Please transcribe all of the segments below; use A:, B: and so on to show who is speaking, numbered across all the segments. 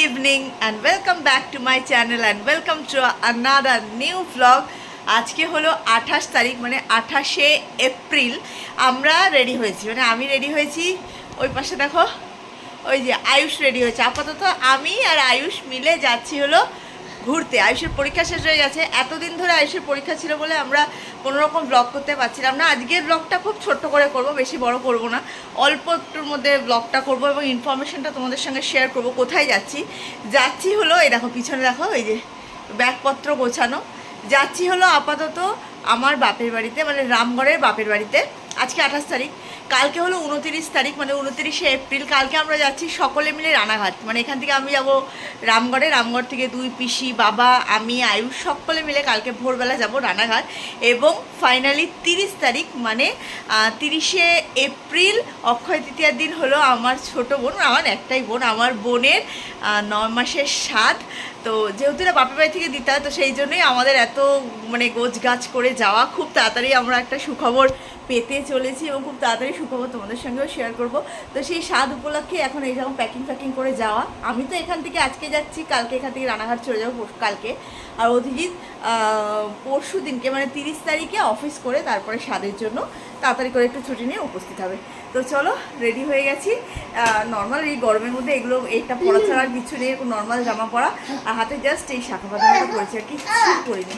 A: evening and welcome back to my channel and welcome to another new blog আজকে হলো আঠাশ তারিখ মানে আঠাশে এপ্রিল। আমরা রেডি হয়েছি মানে আমি রেডি হয়েছি। ওই পাশে দেখো, ওই যে আয়ুষ রেডি হয়েছে। আপাতত আমি আর আয়ুষ মিলে যাচ্ছি হলো ঘুরতে। আয়ুষের পরীক্ষা শেষ হয়ে গেছে। এতদিন ধরে আয়ুষের পরীক্ষা ছিল বলে আমরা কোনো রকম ব্লগ করতে পারছিলাম না। আজকের ব্লগটা খুব ছোট্ট করে করব, বেশি বড় করব না। অল্প একটুর মধ্যে ব্লগটা করব এবং ইনফরমেশনটা তোমাদের সঙ্গে শেয়ার করব। কোথায় যাচ্ছি? যাচ্ছি হলো, এই দেখো, পিছনে দেখো, এই যে ব্যাগপত্র গোছানো। যাচ্ছি হলো আপাতত আমার বাপের বাড়িতে মানে রামগড়ের বাপের বাড়িতে। আজকে আঠাশ তারিখ। কালকে হলো উনতিরিশ তারিখ মানে উনতিরিশে এপ্রিল। কালকে আমরা যাচ্ছি সকলে মিলে রানাঘাট। মানে এখান থেকে আমি যাব রামগড়ে। রামগড় থেকে দুই পিসি, বাবা, আমি, আয়ুষ সকলে মিলে কালকে ভোরবেলা যাব রানাঘাট। এবং ফাইনালি তিরিশ তারিখ মানে তিরিশে এপ্রিল, অক্ষয় তৃতীয়ার দিন হলো আমার ছোট বোন, আমার একটাই বোন, আমার বোনের নয় মাসের সাত। তো যেহেতু এটা বাপের বাড়ি থেকে দিতে হয় তো সেই জন্যই আমাদের এত মানে গোছ গাছ করে যাওয়া। খুব তাড়াতাড়ি আমরা একটা সুখবর পেতে চলেছি এবং খুব তাড়াতাড়ি সুখবর তোমাদের সঙ্গেও শেয়ার করব। তো সেই স্বাদ উপলক্ষে এখন এই যখন প্যাকিং ফ্যাকিং করে যাওয়া। আমি তো এখান থেকে আজকে যাচ্ছি, কালকে এখান থেকে রানাঘাট চলে যাব কালকে। আর অভিজিৎ পরশু দিনকে মানে তিরিশ তারিখে অফিস করে তারপরে স্বাদের জন্য তাড়াতাড়ি করে একটু ছুটি নিয়ে উপস্থিত হবে। তো চলো রেডি হয়ে গেছি। নর্মাল এই গরমের মধ্যে এগুলো এইটা পরা ছাড়া আর কিছু নেই নর্মাল জামা পরা। আর হাতে জাস্ট এই শাখা পাতাটা পরেছি আর কিছু করিনি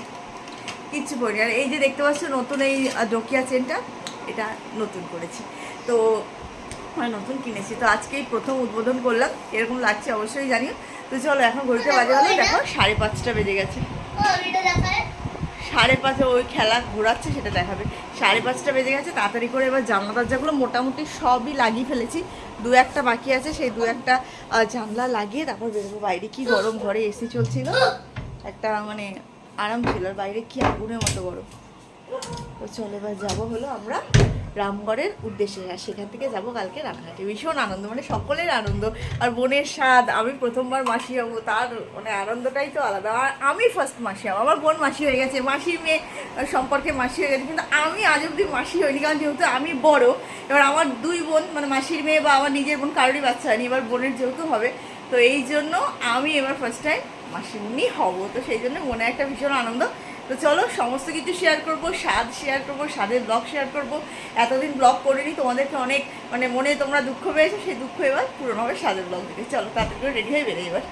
A: কিচ্ছু করিনি আর এই যে দেখতে পাচ্ছ, নতুন এই ডোকিয়া চেনটা এটা নতুন করেছি। তো মানে নতুন কিনেছি। তো আজকেই প্রথম উদ্বোধন করলাম। এরকম লাগছে অবশ্যই জানিও। তো চলো এখন ঘড়িতে বাজে হলো দেখো, সাড়ে পাঁচটা বেজে গেছে। সাড়ে পাঁচে ওই খেলা ঘোরাচ্ছে, সেটা দেখাবে। সাড়ে পাঁচটা বেজে গেছে, তাড়াতাড়ি করে এবার জানলা দরজাগুলো মোটামুটি সবই লাগিয়ে ফেলেছি। দু একটা বাকি আছে, সেই দু একটা জানলা লাগিয়ে তারপর বেরোবো। বাইরে কি গরম, ঘরে এসি চলছিল। একটা মানে আরাম ছিল বাইরে কি আগুনের মতো গরম। তো চলো এবার যাব হলো আমরা রামগড়ের উদ্দেশ্যে। আর সেখান থেকে যাব কালকে রানাঘাটে ভীষণ আনন্দ মানে সকলের আনন্দ। আর বোনের স্বাদ, আমি প্রথমবার মাসি হব, তার মানে আনন্দটাই তো আলাদা। আর আমি ফার্স্ট মাসি হব, আমার বোন মাসি হয়ে গেছে, মাসির মেয়ে সম্পর্কে মাসি হয়ে গেছে, কিন্তু আমি আজ অব্দি মাসি হইনি, কারণ যেহেতু আমি বড়, এবার আমার দুই বোন মানে মাসির মেয়ে বা আমার নিজের বোন কারোরই বাচ্চা হয়নি, এবার বোনের যেহেতু হবে, তো এই জন্য আমি এবার ফার্স্ট টাইম মাসিমুনি হব। তো সেই জন্য মনে একটা ভীষণ আনন্দ। তো চলো, সমস্ত কিছু শেয়ার করব, স্বাদ শেয়ার করব, স্বাদের ব্লগ শেয়ার করব। এতদিন ব্লগ করিনি, তোমাদেরকে অনেক মানে মনে তোমরা দুঃখ পেয়েছ, সেই দুঃখ এবার পূরণ হবে স্বাদের ব্লগ দিতে চলো, তাড়াতাড়ি করে রেডি হয়ে বেরোই এবার।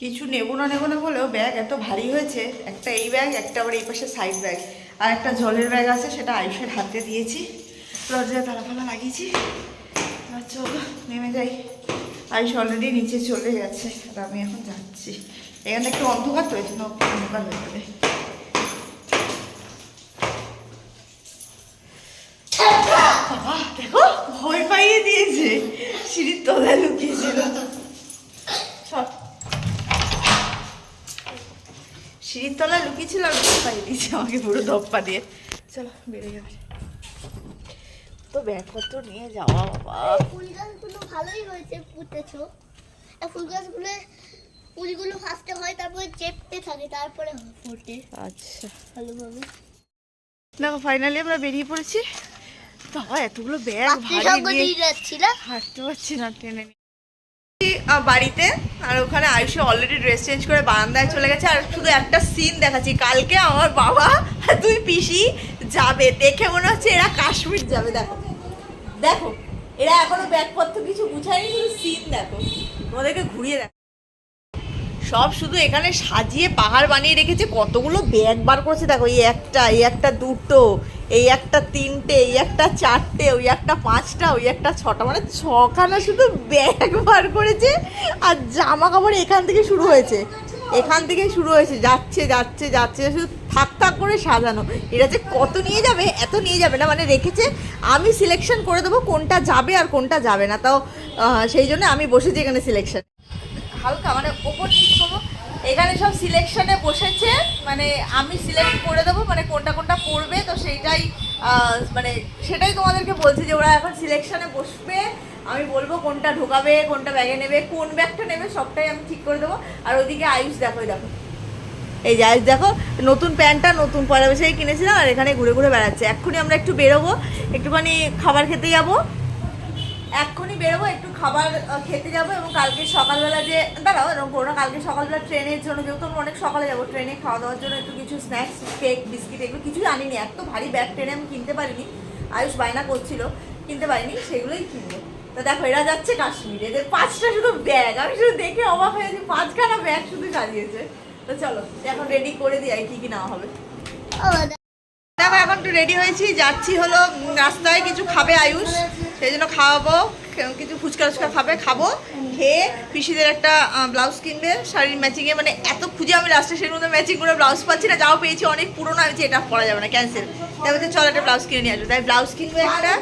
A: কিছু নেব না নেব না বলেও ব্যাগ এত ভারী হয়েছে, একটা এই ব্যাগ একটা আবার এই পাশে সাইড ব্যাগ আর একটা জলের ব্যাগ আছে, সেটা আয়ুষের হাতে দিয়েছি। দরজায় তালা ফালা লাগিয়েছি। আর চলো, নেমে যাই। আয়ুষ অলরেডি নিচে চলে গেছে, আর আমি এখন যাচ্ছি। এখানে একটু অন্ধকার তো এই জন্য অন্ধকার হয়ে যাবে বাবা, দেখো ভয় পাইয়ে দিয়েছে সিঁড়ির তলায় লুকিয়েছিল। সিঁড়ির তলায় লুকিয়েছিল আর ভয় পাইয়ে দিয়েছে আমাকে পুরো দপ্পা দিয়ে। চলো বেরিয়ে যাবে তো ব্যাগপত্র নিয়ে যাওয়া বাবা।
B: ফুল গাছগুলো ভালোই হয়েছে পুঁতেছো। ফুল গাছগুলো ফুলগুলো ফার্স্টে হয় তারপরে চেপতে থাকে তারপরে ফোটে।
A: আচ্ছা।
B: ভালোভাবে।
A: দেখো ফাইনালি আমরা বেরিয়ে পড়েছি। বাবা এতগুলো ব্যাগ ভারী হাঁটতে পারছি না। আহ, বাড়িতে আর ওখানে আয়ুষে অলরেডি ড্রেস চেঞ্জ করে বারান্দায় চলে গেছে আর শুধু একটা সিন দেখাচ্ছি। কালকে আমার বাবা দুই পিসি যাবে দেখে মনে হচ্ছে এরা কাশ্মীর যাবে দেখো। দেখো এরা এখনও ব্যাগপত্র কিছু গুছায়নি শুধু সিন দেখো। তোমাদেরকে ঘুরিয়ে দেখো সব শুধু এখানে সাজিয়ে পাহাড় বানিয়ে রেখেছে, কতগুলো ব্যাগ বার করেছে দেখো, এই একটা এই একটা দুটো, এই একটা তিনটে, এই একটা চারটে, ওই একটা পাঁচটা, ওই একটা ছটা মানে ছখানা শুধু ব্যাগ বার করেছে আর জামা কাপড় এখান থেকে শুরু হয়েছে। এখান থেকে শুরু হয়েছে, যাচ্ছে যাচ্ছে যাচ্ছে, শুধু থাক থাক করে সাজানো। এটা যে কত নিয়ে যাবে, এত নিয়ে যাবে না মানে রেখেছে, আমি সিলেকশন করে দেবো কোনটা যাবে আর কোনটা যাবে না। তাও সেই জন্য আমি বসেছি এখানে সিলেকশন হালকা মানে ওপর এখানে সব সিলেকশনে বসেছে মানে আমি সিলেক্ট করে দেবো মানে কোনটা কোনটা পড়বে, তো সেইটাই মানে সেটাই তোমাদেরকে বলছি যে ওরা এখন সিলেকশনে বসবে। আমি বলব কোনটা ঢোকাবে, কোনটা ব্যাগে নেবে, কোন ব্যাগটা নেবে, সবটাই আমি ঠিক করে দেবো। আর ওইদিকে আয়ুষ দেখো দেখো। এই যে আয়ুষ দেখো, নতুন প্যান্টটা নতুন পয়লা বৈশাখে কিনেছিলাম আর এখানে ঘুরে ঘুরে বেড়াচ্ছে। এক্ষুনি আমরা একটু বেরোবো, একটুখানি খাবার খেতে যাব। এক্ষুনি বেরোবো, একটু খাবার খেতে যাব এবং কালকে সকালবেলা যে, দাঁড়াও এরকম করো কালকে সকালবেলা ট্রেনের জন্য, যেহেতু আমরা অনেক সকালে যাব, ট্রেনে খাওয়া দাওয়ার জন্য একটু কিছু স্ন্যাক্স কেক বিস্কিট এগুলো কিছুই আনিনি, এত ভারী ব্যাগ ট্রেনে আমি কিনতে পারিনি, আয়ুষ বায়না করছিল, কিনতে পারিনি, সেগুলোই কিনবো। তো দেখো, এরা যাচ্ছে কাশ্মীরে, এদের পাঁচটা শুধু ব্যাগ আমি শুধু দেখে অবাক হয়ে যাচ্ছি পাঁচখানা ব্যাগ শুধু সাজিয়েছে। তো চলো, এখন রেডি করে দিই, আর কি কি নেওয়া হবে। দেখো, এখন একটু রেডি হয়েছি, যাচ্ছি হলো রাস্তায় কিছু খাবে আয়ুষ, সেই জন্য খাওয়াবো। কিছু ফুচকা ফুচকা খাবে, খাব। খেয়ে পিসিদের একটা ব্লাউজ কিনবে, শাড়ির ম্যাচিংয়ে মানে এত খুঁজে আমি লাস্টে সেই মধ্যে ম্যাচিং করে ব্লাউজ পাচ্ছি না, যাও পেয়েছি, অনেক পুরোনো, আমি এটা পরা যাবে না ক্যান্সেল তাই বলছে, চল একটা ব্লাউজ কিনে নিয়ে আসব। তাই ব্লাউজ কিনবে একটা।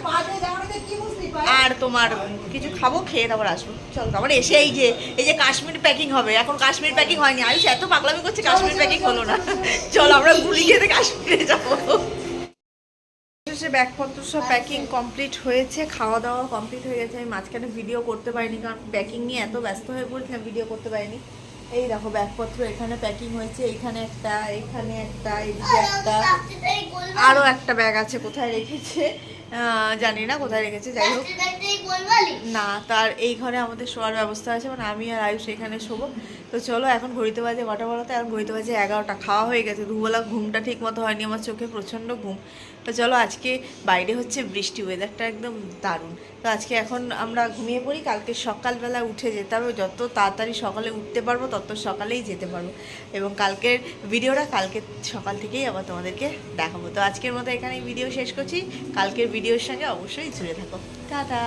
A: আর তোমার কিছু খাব, খেয়ে তারপর আসব। চল, তারপরে এসে এই যে এই যে কাশ্মীর প্যাকিং হবে। এখন কাশ্মীর প্যাকিং হয়নি। আয়ুষ এত পাগলামি করছে, কাশ্মীর প্যাকিং হলো না। চল, আমরা গুলি খেতে কাশ্মীরে যাব। শেষে ব্যাগপত্র সব প্যাকিং কমপ্লিট হয়েছে খাওয়া দাওয়া কমপ্লিট হয়ে গেছে। আমি মাঝখানে ভিডিও করতে পারিনি কারণ প্যাকিং নিয়ে এত ব্যস্ত হয়ে পড়েছিলাম ভিডিও করতে পারিনি। এই দেখো ব্যাগপত্র এখানে প্যাকিং হয়েছে এখানে একটা এখানে একটা এদিকে একটা। আরও একটা ব্যাগ আছে কোথায় রেখেছে? জানি না, কোথায় রেখেছে, যাই হোক। না, তার এই ঘরে আমাদের শোয়ার ব্যবস্থা আছে মানে আমি আর আয়ুষ এখানে শোবো। তো চলো, এখন ঘড়িতে বাজে কটা বলতে, এখন ঘড়িতে বাজে এগারোটা, খাওয়া হয়ে গেছে। দুবেলা ঘুমটা ঠিক মতো হয়নি আমার চোখে, প্রচণ্ড ঘুম। তো চলো, আজকে বাইরে হচ্ছে বৃষ্টি ওয়েদারটা একদম দারুণ। তো আজকে এখন আমরা ঘুমিয়ে পড়ি, কালকে সকালবেলা উঠে যেতে হবে, যত তাড়াতাড়ি সকালে উঠতে পারব, তত সকালেই যেতে পারব। এবং কালকের ভিডিওটা কালকে সকাল থেকেই আবার তোমাদেরকে দেখাবো। তো আজকের মতো এখানেই ভিডিও শেষ করছি। কালকের ভিডিওর সঙ্গে অবশ্যই জুড়ে থাকো।
B: টাটা।